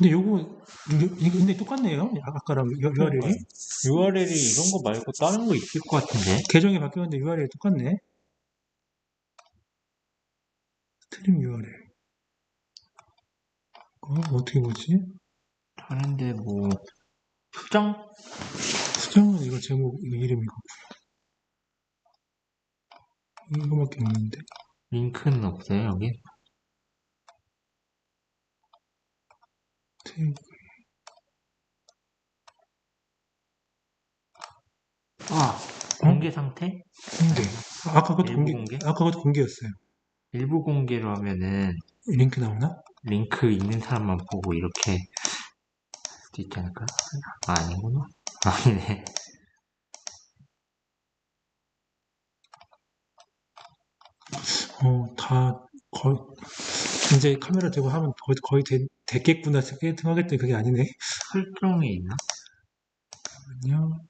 근데 요거 근데 똑같네요. 아까랑 URL이 URL이 이런 거 말고 다른 거 있을 것 같은데? 계정이 바뀌었는데 URL이 똑같네. 스트림 URL. 어, 어떻게 보지? 다른데 뭐 수정? 수정은 이거 제목 이거 이름이고 이거밖에 없는데. 링크는 없어요 여기? 테이블. 아 공개 상태? 공개. 아, 아까 일부 공개, 공개? 아까 그것도 공개였어요. 일부 공개로 하면은 링크 나오나? 링크 있는 사람만 보고 이렇게 할 수도 있지 않을까? 아, 아니구나. 아니네. 어, 다, 거의, 이제 카메라 대고 하면 거의, 거의 되, 됐겠구나 생각했더니 그게 아니네. 설정이 있나? 잠깐만요.